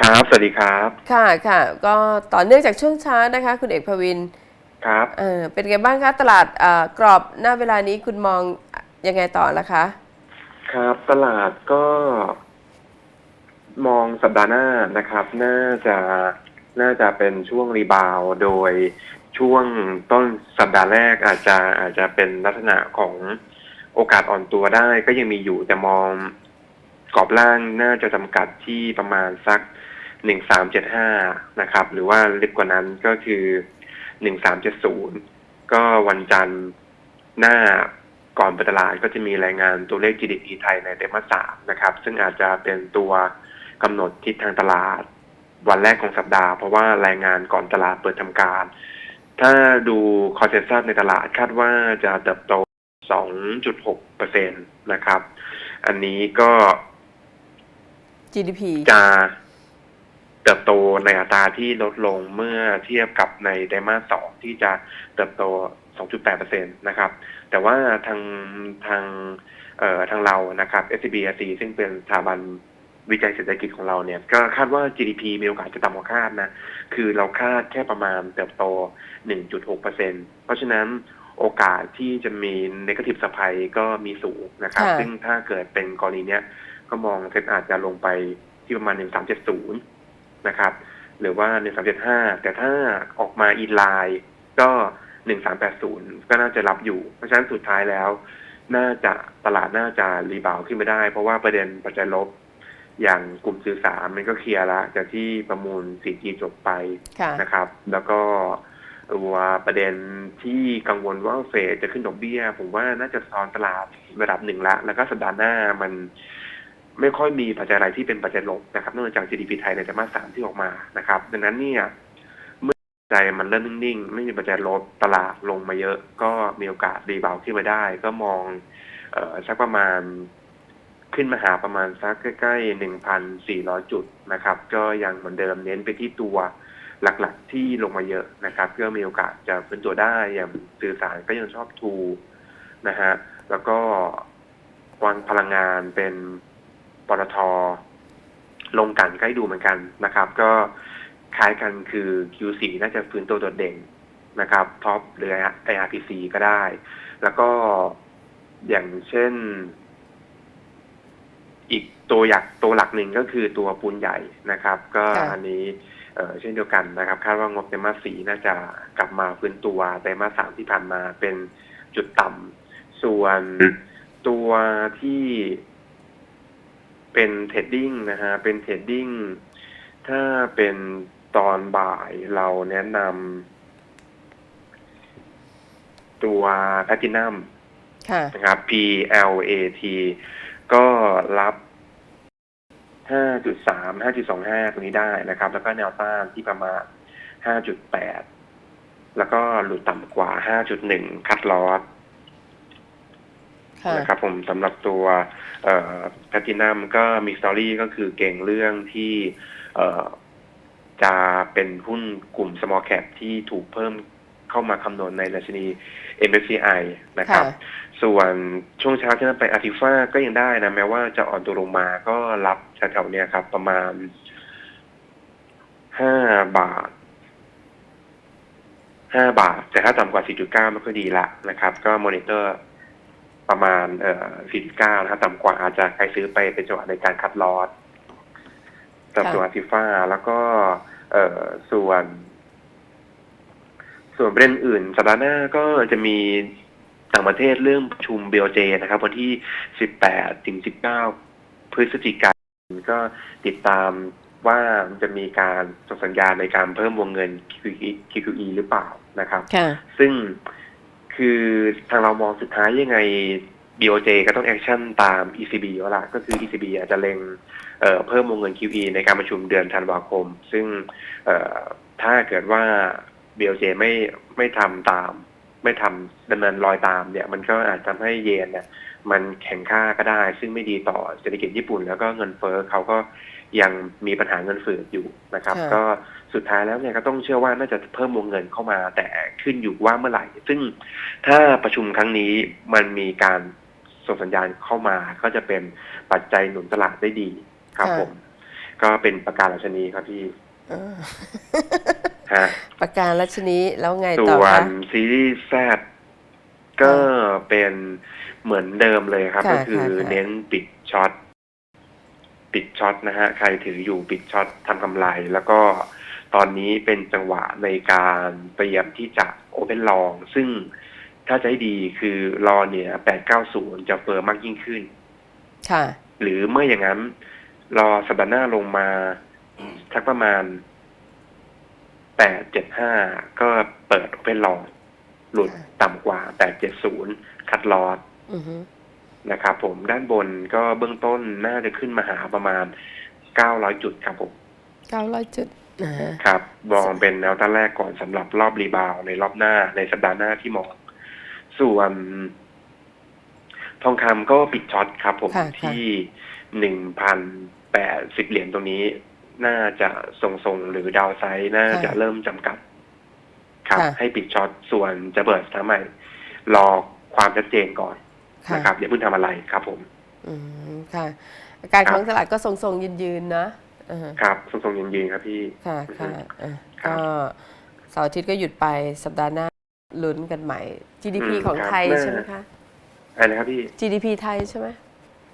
ครับ สวัสดีครับ ค่ะค่ะ ก็ต่อเนื่องจากช่วงเช้านะคะ คุณเอกพวินครับเออเป็นไงบ้างคะตลาดเอ่อกรอบหน้าเวลานี้คุณมองยังไงต่อละคะ ครับ ตลาดก็ มองสัปดาห์หน้านะครับ น่าจะน่าจะเป็นช่วงรีบาวด์โดยช่วงต้นสัปดาห์แรกอาจจะอาจจะเป็นลักษณะของโอกาสอ่อนตัวได้ก็ยังมีอยู่แต่มอง กรอบล่างน่าจะจำกัดที่ประมาณสักหนึ่งสามเจ็ดห้านะครับ หรือว่าลึกกว่านั้นก็คือหนึ่งสามเจ็ดศูนย์ก็วันจันทร์หน้าก่อนเปิดตลาดก็จะมีรายงานตัวเลข GDP ไทยในไตรมาสสามนะครับ ซึ่งอาจจะเป็นตัวกำหนดทิศทางตลาด วันแรกของสัปดาห์ เพราะว่ารายงานก่อนตลาดเปิดทำการ ถ้าดูคอนเซนแซสในตลาดคาดว่าจะเติบโต 2.6เปอร์เซ็นตนะครับ อันนี้ก็ GDP จะเติบโตในอัตราที่ลดลงเมื่อเทียบกับในไตรมาสสองที่จะเติบโต 2.8%นะครับ แต่ว่าทางทางเอ่อทางเรานะครับ SCBRC ซึ่งเป็นสถาบันวิจัยเศรษฐกิจของเราเนี่ย ก็คาดว่า GDP มีโอกาสจะต่ำกว่าคาดนะ คือเราคาดแค่ประมาณเติบโต 1.6%เพราะฉะนั้นโอกาสที่จะมี negative supply ก็มีสูงนะครับค่ะซึ่งถ้าเกิดเป็นกรณีเนี้ย ก็มองเซ็ตอาจจะลงไปที่ประมาณ1370นะครับหรือว่า1375แต่ถ้าออกมาอีไลน์ก็1380ก็น่าจะรับอยู่ เพราะฉะนั้นสุดท้ายแล้ว น่าจะตลาดน่าจะรีบาวด์ขึ้นไม่ได้ เพราะว่าประเด็นปัจจัยลบอย่างกลุ่มสื่อสารมันก็เคลียร์ละจากที่ประมูล 4G จบไปค่ะนะครับ แล้วก็ตัวประเด็นที่กังวลว่าเฟดจะขึ้นดอกเบี้ย ผมว่าน่าจะซ้อนตลาดระดับหนึ่งละ แล้วก็สัปดาห์หน้ามัน ไม่ค่อยมีปัจจัยอะไรที่เป็นปัจจัยลบนะครับนอกจาก GDP ไทยในไตรมาสสามที่ออกมานะครับ ดังนั้นเนี่ยเมื่อปัจมันเริ่มนิ่งๆ ไม่มีปัจจัยลบตลาดลงมาเยอะ ก็มีโอกาสรีบาวด์ขึ้นมาได้ ก็มองเอ่อสักประมาณขึ้นมาหาประมาณสักใกล้ๆหนึ่งพันสี่ร้อยจุดนะครับ ก็ยังเหมือนเดิมเน้นไปที่ตัวหลักๆที่ลงมาเยอะนะครับก็มีโอกาสจะฟื้นตัวได้อย่างสื่อสารก็ยังชอบทูนะฮะแล้วก็วางพลังงานเป็น ตทลงกันใกล้ดูเหมือนกันนะครับ ก็คล้ายกันคือ Q4 น่าจะฟื้นตัวโดดเด่นนะครับท็อปหรือ IRPC ก็ได้ แล้วก็อย่างเช่น อีกตัวอยากตัวหลักหนึ่งก็คือตัวปูนใหญ่นะครับ ก็อันนี้เเช่นเดียวกันนะครับ คาดว่างบไตรมาสสีน่าจะกลับมาฟื้นตัวไตรมาสสามที่ผ่านมาเป็นจุดต่ำส่วนตัวที่ เป็นเทรดดิ้งนะฮะ เป็นเทรดดิ้ง ถ้าเป็นตอนบ่ายเราแนะนำตัวแพทินัมค่ะนะครับ PLAT ก็รับ 5.3 5.25 ตรงนี้ได้นะครับ แล้วก็แนวต้านที่ประมาณ 5.8 แล้วก็หลุดต่ำกว่า 5.1 คัดลอสค่ะ นะครับผมสำหรับตัวเอ่อแพทินัมก็มีสตอรี่ก็คือเก่งเรื่องที่เอ่อจะเป็นหุ้นกลุ่ม small cap ที่ถูกเพิ่มเข้ามาคำนวณในดัชนี MSCI นะครับค่ะส่วนช่วงเช้าที่นั้นไปอาติฟาก็ยังได้นะ แม้ว่าจะอ่อนตัวลงมาก็รับแถวๆเนี้ยครับ ประมาณห้าบาทห้าบาท แต่ถ้าต่ำกว่า 4.9 ไม่ค่อยดีละนะครับ ก็มอนิเตอร์ ประมาณเอ่อ4.9นะครับต่ำกว่าอาจจะใครซื้อไปเป็นจังหวะในการคัดลอสสำหรับค่ะตัวอาติฟาแล้วก็เอ่อส่วน ส่วนประเด็นอื่นสัปดาห์หน้าก็จะมีต่างประเทศเรื่องประชุม BOJ นะครับ วันที่ 18 ถึง 19 พฤศจิกายนก็ติดตามว่าจะมีการส่งสัญญาณในการเพิ่มวงเงิน QE, QQE หรือเปล่านะครับค่ะซึ่ง คือทางเรามองสุดท้ายยังไง BOJ ก็ต้องแอคชั่นตาม ECB แล้วล่ะก็คือ ECB อาจจะเล็งเอ่อเพิ่มวงเงิน QE ในการประชุมเดือนธันวาคม ซึ่งเอ่อถ้าเกิดว่า BOJ ไม่ไม่ทำตาม ไม่ทำดำเนินรอยตามเนี่ย มันก็อาจทำให้เยนเนี่ยมันแข็งค่าก็ได้ ซึ่งไม่ดีต่อเศรษฐกิจญี่ปุ่น แล้วก็เงินเฟ้อเขาก็ยังมีปัญหาเงินเฟ้ออยู่นะครับค่ะก็ สุดท้ายแล้วเนี่ยก็ต้องเชื่อว่าน่าจะเพิ่มวงเงินเข้ามา แต่ขึ้นอยู่ว่าเมื่อไหร่ ซึ่งถ้าประชุมครั้งนี้มันมีการส่งสัญญาณเข้ามาก็จะเป็นปัจจัยหนุนตลาดได้ดีครับค่ะผม ก็เป็นประการราชนีครับพี่อ่าฮะประการรัชนีแล้วไงส่ต่อวคะนซีรีส์แซดก็เป็นเหมือนเดิมเลยครับค่ะก็คือค่ะค่ะเน้นปิดช็อตปิดช็อตนะฮะ ใครถืออยู่ปิดช็อตทำกำไร แล้วก็ ตอนนี้เป็นจังหวะในการเตรียมที่จะโอเ n นลอง ซึ่งถ้าจะให้ดีคือรอเนี่ย890จะเฟิร์มมากยิ่งขึ้น ค่ะ หรือเมื่ออย่างนั้น รอสัปดาห์หน้าลงมาสักประมาณแปดเจ็ดห้าก็เปิดเป็นลอง หลุดต่ำกว่าแปดเจ็ดศูนย์คัดลอสอือฮึนะครับผมด้านบนก็เบื้องต้นน่าจะขึ้นมาหาประมาณเก้าร้อยจุดครับผมเก้าร้อยจุดนะฮะ ครับมองเป็นแนวต้านแรกก่อนสำหรับรอบรีบาวด์ในรอบหน้าในสัปดาห์หน้าที่มอง ส่วนทองคำก็ปิดช็อตครับผมค่ะค่ะที่หนึ่งพันแปดสิบเหรียญตรงนี้ น่าจะทรงๆหรือดาวไซด์น่าจะเริ่มจำกัด ครับ ให้ปิดช็อตส่วนจะเปิดสถานใหม่ รอความชัดเจนก่อนค่ะนะครับอย่าเพิ่งทำอะไรครับผม อืมค่ะ อาการครับของตลาดก็ทรงๆยืนๆนะอ่าฮะ ครับทรงๆยืนๆครับพี่ ค่ะอือฮึค่ะอะครับ ก็เสาร์อาทิตย์ก็หยุดไปสัปดาห์หน้าลุ้นกันใหม่ GDP อืมของครับไทยน่าใช่ไหมคะ อะไรนะครับพี่ GDP ไทยใช่ไหม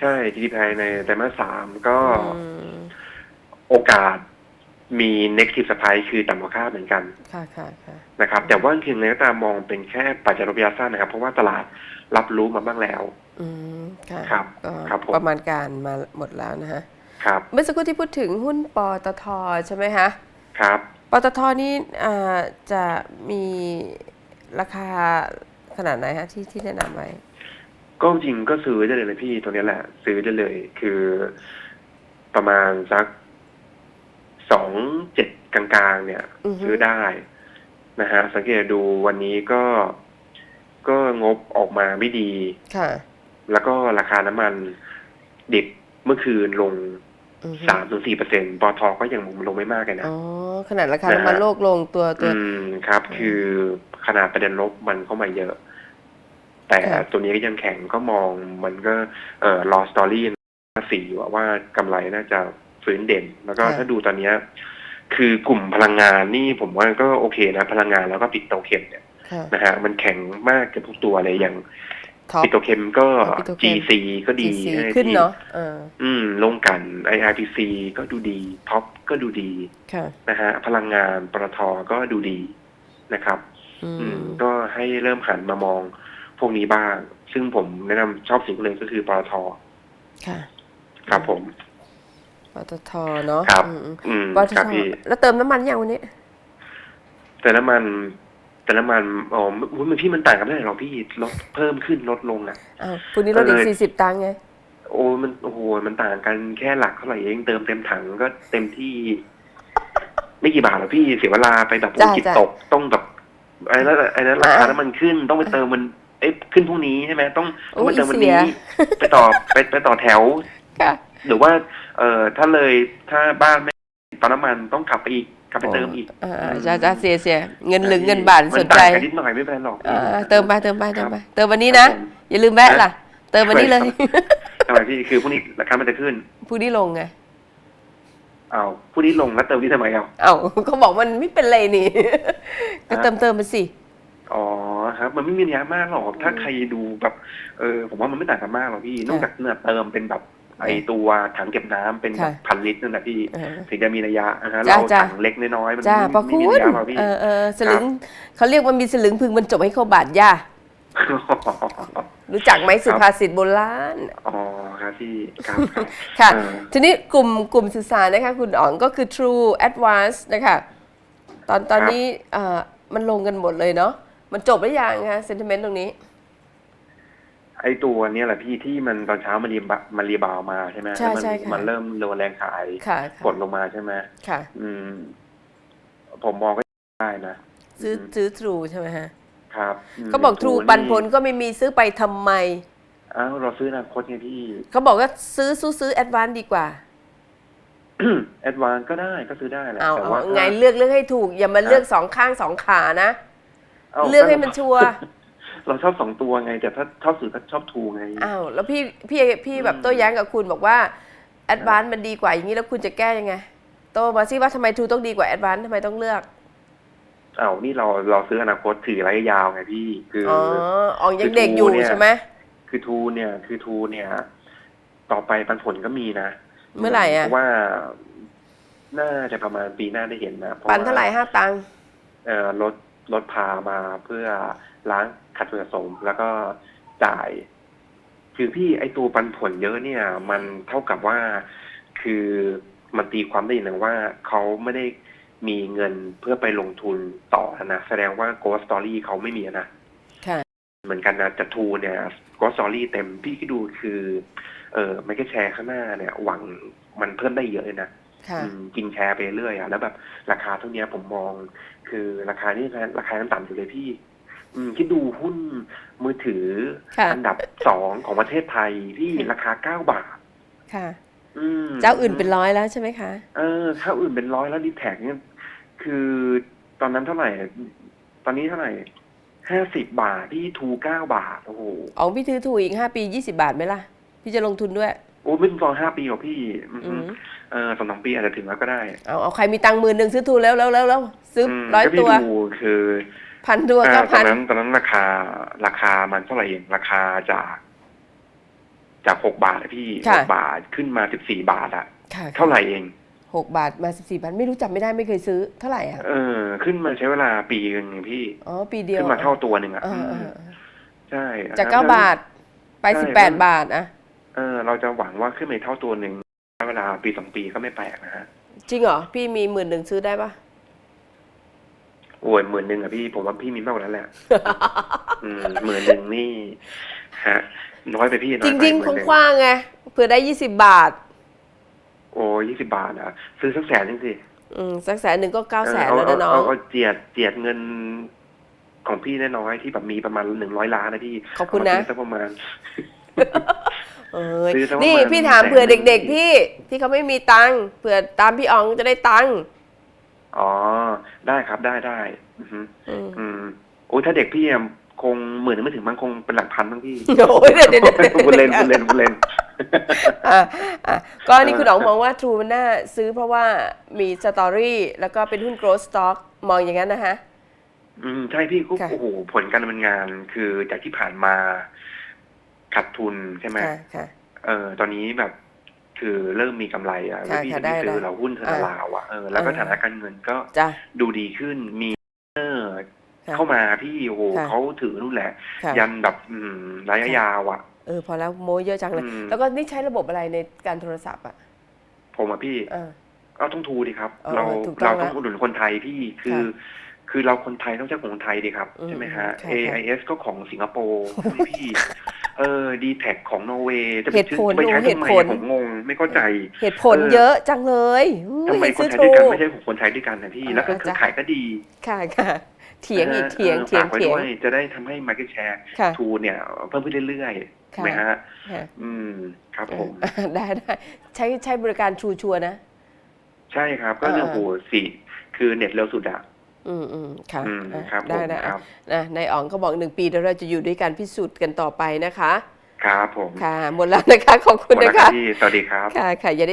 ใช่ GDP ในไตรมาสสามก็อืมโอกาสมี negative surprise คือต่ำกว่าคาดเหมือนกันค่ะค่ะค่ะนะครับ แต่ว่าถึงในก็ตามมองเป็นแค่ปัจจัยระยะสั้นนะครับ เพราะว่าตลาดรับรู้มาบ้างแล้ว อืมค่ะครับก็ครับผม ประมาณการมาหมดแล้วนะฮะ ครับ เมื่อสักครู่ที่พูดถึงหุ้นปตทใช่ไหมคะครับปตทนี่อ่าจะมีราคาขนาดไหนฮะที่ที่แนะนำไว้ก็จริงก็ซื้อได้เลยนะพี่ตัวเนี้ยแหละ ซื้อได้เลย คือประมาณสักสองเจ็ดกลางๆ เนี่ยอือฮึซื้อได้นะฮะสังเกตดูวันนี้ก็ก็งบออกมาไม่ดี ค่ะ แล้วก็ราคาน้ำมันดิบเมื่อคืนลงอือฮึ สามถึงสี่เปอร์เซ็นปอทก็ยังลงไม่มากเลยนะอ๋อขนาดราคาน้ำมันนะฮะโลกลงตัวตัว อืมครับ คือขนาดประเด็นลบมันเข้ามาเยอะ แต่ครับตัวนี้ก็ยังแข็งก็มองมันก็เอ่อรอสตอรี่สี่อยู่อะว่ากำไรน่าจะฟื้นเด่น แล้วก็ถ้าดูตอนเนี้ยคือกลุ่มพลังงานนี่ผมว่าก็โอเคนะ พลังงานแล้วก็ปิโตรเคมเนี่ยค่ะนะฮะมันแข็งมากเกับทุกตัวเลยอย่างท็อ ปปิโตรเคมก็ปิโตรเคม GC ก็ดี GC ให้ขึ้นที่เนาะเอออืมลงกัน IRPC ก็ดูดีท็อปก็ดูดีค่ะนะฮะพลังงานปตทก็ดูดีนะครับ อือืมมก็ให้เริ่มหันมามองพวกนี้บ้าง ซึ่งผมแนะนำชอบสิ่งเลยก็คือปตทค่ะ ครับผมปตทเนาะครับอืมอืมอืมปตครับทพี่แล้วเติมน้ำมันยังวันนี้ แต่น้ำมัน แต่น้ำมันอ๋อมันพี่มันต่างกันไม่ได้หรอกพี่ลดเพิ่มขึ้นลดลงอะอ้าวพรุ่งนี้ลดอีกเออสี่สิบตังค์ไงโอ้มันโอ้โหมันต่างกันแค่หลักเท่าไหร่เองเติมเต็มถังก็เต็มที่ ไม่กี่บาทหรอกพี่เสียเวลาไปแบบโอ้จ้ะจิตจ้ะตกต้องแบบไอ้นั้นไอ้นั้นราคาอะน้ำมันขึ้นต้องไปเติมมันเอ๊ะขึ้นพรุ่งนี้ใช่ไหมต้องต้องไปโอ้ยเติมวันเสีนี้ยไปต่อไปไปต่อแถวค่ะหรือว่า เอ่อถ้าเลยถ้าบ้านไม่ปั๊มน้ำมันต้องขับไปอีก ขับไปเติมอีกอ่าจ้าจ้าเสียเสียเงินหลึงเงินบาทมัสนใจต่างกันนิดหน่อยไม่เป็นไรหรอกอ่าเติมไปเติมไปเติมไปครับเติมวันนี้นะครับผมอย่าลืมแวะล่ะ เติมวันนี้เลยทำไมพี่คือพรุ่งนี้ราคามันจะขึ้นผู้นี้ลงไงอ้าวพรุ่งนี้ลงแล้วเติมที่ทำไมเอาเอ้าเขาบอกมันไม่เป็นไรนี่ก็เติมเติมมาสิอ๋อครับ มันไม่มีนัยมากหรอกถ้าใครดูแบบเออผมว่ามันไม่ต่างกันมากหรอกพี่นอกจากเนี่ยเติมเป็นแบบ ไอตัวถังเก็บน้ำเป็นแบบค่ะพันลิตรนั่นแหละพี่เออถึงจะมีนัยยะนะฮะจ้ะเราจ้ะถังเล็กน้อยๆมันจ้าไม่พระไม่คุมีณนัยยะหรอกพี่เออเออสลึงเขาเรียกว่ามีสลึงพึงบรรจบให้เข้าบาทย่ารู้จักไหมสุภาษิตโบราณอ๋อครับพี่ครับครับค่ะเออทีนี้กลุ่มกลุ่มสื่อสารนะคะ คุณอ๋องก็คือ True Advance นะคะตอนตอนนี้เอ่อมันลงกันหมดเลยเนาะมันจบหรือยังคะเซนติเมนต์ตรงนี้ ไอตัวเนี้ยแหละพี่ที่มันตอนเช้ามันรีบะมันรีบาวมาใช่ไหมใช่แล้วมันใช่ค่ะมันเริ่มโดนแรงขายค่ะกดลงมาใช่ไหมค่ะ อืม ผมมองก็ได้นะซื้อซื้อ True ใช่ไหมฮะ ครับมเขาบอก True นี่ปันผลก็ไม่มีซื้อไปทำไมอ้าวเราซื้ออนาคตไงพี่เขาบอกว่าซื้อซื้อซื้อ Advance ดีกว่าแอดวานก็ได้ก็ซื้อได้แหละเอาแต่เอาว่าไงเลือกเลือกให้ถูก อย่ามาเลือกสองข้างสองขานะาเลือกให้มันชัวร์ เราชอบสองตัวไง แต่ถ้าชอบสื่อก็ชอบทูไงอ้าวแล้วพี่พี่พี่แบบโต้แย้งกับคุณบอกว่าแอดวานมันดีกว่าอย่างนี้แล้วคุณจะแก้ยังไง โตมาซิว่าทำไมทรูต้องดีกว่าแอดวานทำไมต้องเลือกอ้าวนี่เราเราซื้ออนาคตถือระยะยาวไงพี่คืออ๋อออ๋องยังเด็กอยู่คือ True เนี่ยใช่ไหมคือทูเนี่ย คือทูเนี่ย ต่อไปปันผลก็มีนะเมื่อไหร่อะเพราะว่าน่าจะประมาณปีหน้าได้เห็นนะพะปันเท่าไหร่ว่ห้าตังค์เอ่อรถรถพามาเพื่อล้าง ขัดสะสม แล้วก็จ่ายคือพี่ไอตัวปันผลเยอะเนี่ย มันเท่ากับว่าคือมันตีความได้อย่างหนึ่งว่าเขาไม่ได้มีเงินเพื่อไปลงทุนต่อนะ แสดงว่า Ghost Story เขาไม่มีนะค่ะเหมือนกันนะจัทูเนี่ยก็สอรี่เต็มพี่คิดดูคือ เออไม่ก็แชร์ข้างหน้าเนี่ย หวังมันเพิ่มได้เยอะเลยนะค่ะอืมกินแชร์ไปเรื่อยอะแล้วแบบราคาเท่าเนี้ยผมมอง คือราคานี่ราคายังต่ำอยู่เลยพี่ อืมคิดดูหุ้นมือถือค่ะอันดับสองของประเทศไทยที่ราคาเก้าบาท ค่ะ อืมเจ้าอื่นเป็นร้อยแล้วใช่ไหมคะ เออถ้าอื่นเป็นร้อยแล้วดีแท็กเนี่ยคือตอนนั้นเท่าไหร่ ตอนนี้เท่าไหร่ห้าสิบบาทที่ทูเก้าบาท โอ้โหอ๋องพี่ถือถูกอีกห้าปียี่สิบาทไหมล่ะ พี่จะลงทุนด้วย โอ้ไม่ต้องรอห้าปีหรอกพี่ อืมอืมเออสองสามปีอาจจะถึงแล้วก็ได้ เอาเอาใครมีตังค์หมื่นหนึ่งซื้อถูกแล้วแล้วแล้วแล้วซื้ออมร้อยก็พี่ตัว ดูคือ พันตัวอ่าก็ตอพันนนั้นตอนนั้นราคาราคามันเท่าไหร่เองราคาจากจากหกบาทอะพี่หกบาทขึ้นมาสิบสี่บาทอะค่ะเท่าไหร่เองหกบาทมาสิบสี่บาทไม่รู้จำไม่ได้ไม่เคยซื้อเท่าไหร่อะเออ ขึ้นมาใช้เวลาปีนึงพี่อ๋อปีเดียวขึ้นมาเท่าตัวหนึ่งอะเออเออือมเออใช่จากเก้าบาทไปใช่สิบแปดบาทอะเออ เราจะหวังว่าขึ้นมาเท่าตัวหนึ่งใช้เวลาปีสองปีก็ไม่แปลกนะฮะจริงเหรอพี่มีหมื่นหนึ่งซื้อได้ปะ โอ้ยหมื่นหนึ่งอะพี่ผมว่าพี่มีมากกว่านั้นแหละอืมหมื่นหนึ่งนี่ฮะน้อยไปพี่น้อยจไปริงหมื่นหนึ่ๆกว้างๆไงเผื่อได้ยี่สิบบาท โอ้ยี่สิบาทอะซื้อสักแสนหนึงสิอืมสักแสนหนึ่งก็เก้าแสนเออแล้วนะน้อเอางเอาเจียดเจียดเงินของพี่น้อยๆที่แบบมีประมาณหนึ่งร้อยล้านนะพี่ขอบคุณนะเามาซื้สักประมาณเอ้ยซื้อสักประมาณนี่พี่ถามแสนเผื่อหนึ่งเด็ก ๆ พี่ที่เขาไม่มีตังค์เผื่อตามพี่อ๋องจะได้ตังค์ อ๋อ ได้ครับได้ได้อือฮึอืมอืมโอ้ยถ้าเด็กพี่อะคงหมื่นงไม่ถึงมั้งคงเป็นหลักพันบ้างพี่ โอ้ยเดี๋ยวเดี๋ยวเดี๋ยวบุญเล่นบุญเล่นบุญเล่นอะอะก็นี่คุณอ๋องมองว่า True มันน่าซื้อเพราะว่ามีสตอรี่แล้วก็เป็นหุ้น growth stock มองอย่างนั้นนะคะ อืมใช่พี่ก็ค่ะ โอ้โหผลการดำเนินงานคือจากที่ผ่านมาขาดทุนใช่ไหมค่ะค่ะ เออตอนนี้แบบ คือเริ่มมีกำไรอะแล้วพี่ค่ะจะได้ไปซื้อได้เราหุ้นเทอร์ลาวอะเออแล้วก็เออฐานะการเงินก็จ้ะดูดีขึ้นมีเออค่ะเข้ามาพี่โอ้โหค่ะเขาถือนู่นแหละค่ะยันแบบอืมระยะยาวอะเออพอแล้วโมเยอะจังเลยอืมแล้วก็นี่ใช้ระบบอะไรในการโทรศัพท์อะ ผมอะพี่เออเอาต้องทูดีครับเออเราถูกต้อเรางต้องแล้วอุดหนุนคนไทยพี่คือค่ะคือเราคนไทยต้องใช้ของไทยดีครับอืมใช่ไหมฮะค่ะ AIS ก็ของสิงคโปร์ใช่ไหมพี่ เออดีแท็ของนอร์เวย์จะไปเหตุซื้อผลจะไปใช้เหตุทำไมผลผมงงไม่เข้าใจ เหตุผลเออเยอะจังเลยอุ้ยทำไมเห็นคนซื้อไทยถูด้วยกันกไม่ใช่ของคนไทยด้วยกันนะพี่อ่าแล้วก็คือจ้ะขายก็ดี ค่ะค่ะเถียงอีกเถียงออเถียงฝากไว้เถียงด้วยจะได้ทำให้ market share ค่ะทูเนี่ยเพิ่มขึ้นเรื่อยๆค่ะไหมฮะค่ะอืมครับผมเออได้ได้ใช้ใช้บริการชูชัวร์นะ ใช่ครับก็เออเรื่องโหสี่คือเน็ตเร็วสุดอะ อืมอืมค่ะอืมอะครับได้ผมได้คอะรับ นะนายอ๋องก็บอกหนึ่งปีเดี๋ยวเราจะอยู่ด้วยกันพิสูจน์กันต่อไปนะคะ ครับผมค่ะ หมดแล้วนะคะ ขอบคุณหมดแล้นะวครัคะ บพี่สวัสดีครับ ค่ะค่ะอย่าได้